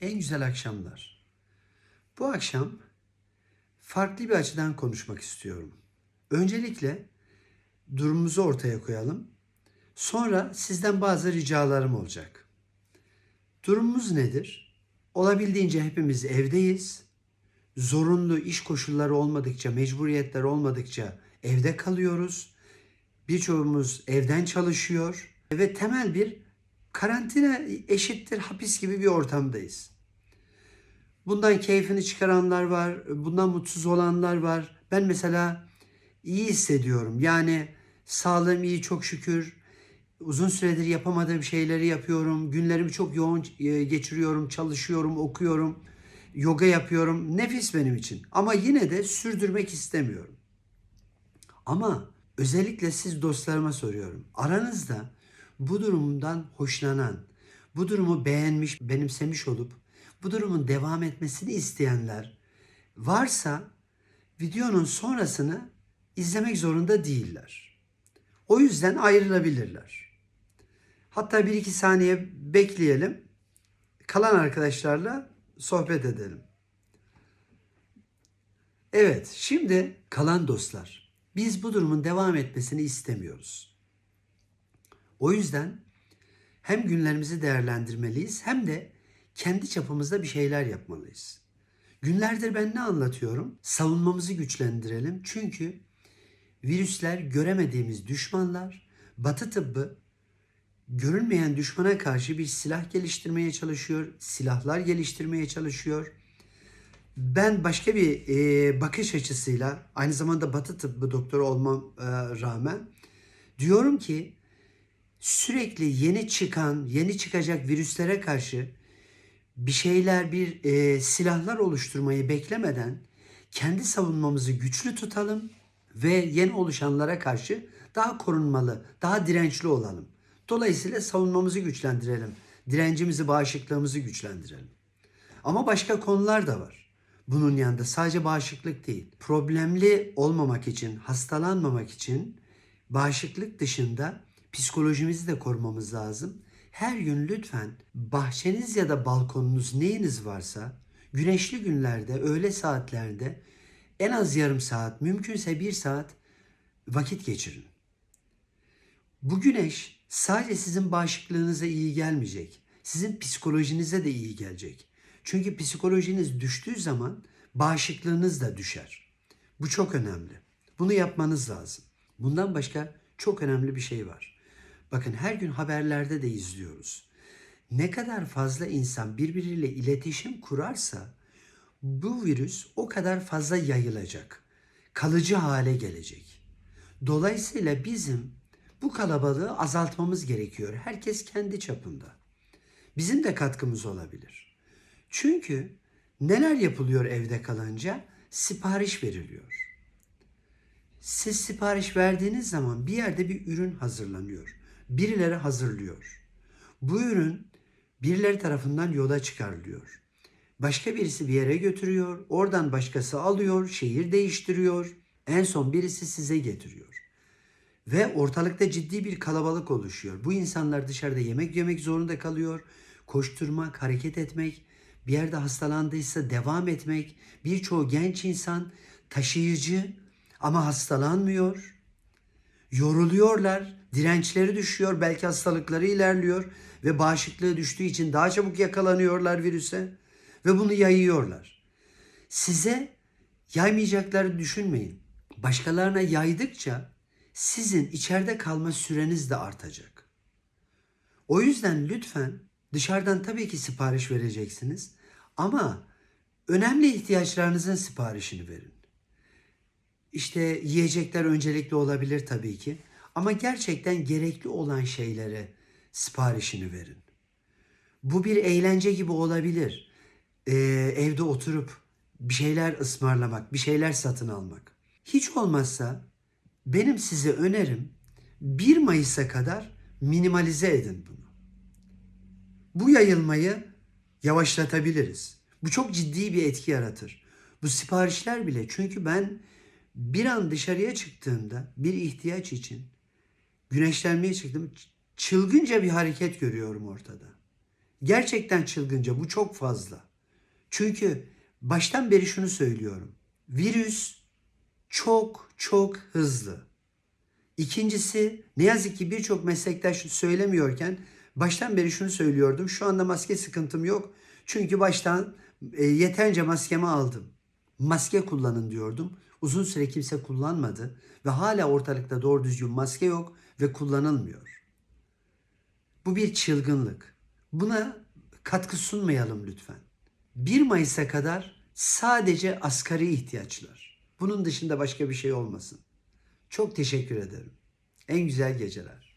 En güzel akşamlar. Bu akşam farklı bir açıdan konuşmak istiyorum. Öncelikle durumumuzu ortaya koyalım. Sonra sizden bazı ricalarım olacak. Durumumuz nedir? Olabildiğince hepimiz evdeyiz. Zorunlu iş koşulları olmadıkça, mecburiyetler olmadıkça evde kalıyoruz. Birçoğumuz evden çalışıyor ve temel bir karantina eşittir hapis gibi bir ortamdayız. Bundan keyfini çıkaranlar var, bundan mutsuz olanlar var. Ben mesela iyi hissediyorum. Yani sağlığım iyi çok şükür. Uzun süredir yapamadığım şeyleri yapıyorum. Günlerimi çok yoğun e, geçiriyorum, çalışıyorum, okuyorum. Yoga yapıyorum. Nefis benim için. Ama yine de sürdürmek istemiyorum. Ama özellikle siz dostlarıma soruyorum. Aranızda bu durumdan hoşlanan, bu durumu beğenmiş, benimsemiş olup bu durumun devam etmesini isteyenler varsa videonun sonrasını izlemek zorunda değiller. O yüzden ayrılabilirler. Hatta bir iki saniye bekleyelim. Kalan arkadaşlarla sohbet edelim. Evet, şimdi kalan dostlar. Biz bu durumun devam etmesini istemiyoruz. O yüzden hem günlerimizi değerlendirmeliyiz hem de kendi çapımızda bir şeyler yapmalıyız. Günlerdir ben ne anlatıyorum? Savunmamızı güçlendirelim. Çünkü virüsler göremediğimiz düşmanlar. Batı tıbbı görünmeyen düşmana karşı bir silah geliştirmeye çalışıyor, silahlar geliştirmeye çalışıyor. Ben başka bir e, bakış açısıyla aynı zamanda Batı tıbbı doktoru olmam e, rağmen diyorum ki sürekli yeni çıkan, yeni çıkacak virüslere karşı bir şeyler, bir e, silahlar oluşturmayı beklemeden kendi savunmamızı güçlü tutalım ve yeni oluşanlara karşı daha korunmalı, daha dirençli olalım. Dolayısıyla savunmamızı güçlendirelim. Direncimizi, bağışıklığımızı güçlendirelim. Ama başka konular da var. Bunun yanında sadece bağışıklık değil. Problemli olmamak için, hastalanmamak için bağışıklık dışında psikolojimizi de korumamız lazım. Her gün lütfen bahçeniz ya da balkonunuz neyiniz varsa güneşli günlerde, öğle saatlerde en az yarım saat, mümkünse bir saat vakit geçirin. Bu güneş sadece sizin bağışıklığınıza iyi gelmeyecek. Sizin psikolojinize de iyi gelecek. Çünkü psikolojiniz düştüğü zaman bağışıklığınız da düşer. Bu çok önemli. Bunu yapmanız lazım. Bundan başka çok önemli bir şey var. Bakın her gün haberlerde de izliyoruz. Ne kadar fazla insan birbiriyle iletişim kurarsa bu virüs o kadar fazla yayılacak. Kalıcı hale gelecek. Dolayısıyla bizim bu kalabalığı azaltmamız gerekiyor. Herkes kendi çapında. Bizim de katkımız olabilir. Çünkü neler yapılıyor evde kalınca? Sipariş veriliyor. Siz sipariş verdiğiniz zaman bir yerde bir ürün hazırlanıyor. Birileri hazırlıyor. Bu ürün birileri tarafından yola çıkarılıyor. Başka birisi bir yere götürüyor, oradan başkası alıyor, şehir değiştiriyor. En son birisi size getiriyor. Ve ortalıkta ciddi bir kalabalık oluşuyor. Bu insanlar dışarıda yemek yemek zorunda kalıyor. Koşturmak, hareket etmek, bir yerde hastalandıysa devam etmek. Birçoğu genç insan taşıyıcı ama hastalanmıyor. Yoruluyorlar, dirençleri düşüyor, belki hastalıkları ilerliyor ve bağışıklığı düştüğü için daha çabuk yakalanıyorlar virüse ve bunu yayıyorlar. Size yaymayacakları düşünmeyin. Başkalarına yaydıkça sizin içeride kalma süreniz de artacak. O yüzden lütfen dışarıdan tabii ki sipariş vereceksiniz ama önemli ihtiyaçlarınızın siparişini verin. İşte yiyecekler öncelikli olabilir tabii ki ama gerçekten gerekli olan şeylere siparişini verin. Bu bir eğlence gibi olabilir. Ee, evde oturup bir şeyler ısmarlamak, bir şeyler satın almak. Hiç olmazsa benim size önerim 1 Mayıs'a kadar minimalize edin bunu. Bu yayılmayı yavaşlatabiliriz. Bu çok ciddi bir etki yaratır. Bu siparişler bile çünkü ben bir an dışarıya çıktığımda bir ihtiyaç için güneşlenmeye çıktım. Çılgınca bir hareket görüyorum ortada. Gerçekten çılgınca bu çok fazla. Çünkü baştan beri şunu söylüyorum. Virüs çok çok hızlı. İkincisi ne yazık ki birçok meslektaş söylemiyorken baştan beri şunu söylüyordum. Şu anda maske sıkıntım yok. Çünkü baştan e, yeterince maskemi aldım. Maske kullanın diyordum. Uzun süre kimse kullanmadı ve hala ortalıkta doğru düzgün maske yok ve kullanılmıyor. Bu bir çılgınlık. Buna katkı sunmayalım lütfen. 1 Mayıs'a kadar sadece asgari ihtiyaçlar. Bunun dışında başka bir şey olmasın. Çok teşekkür ederim. En güzel geceler.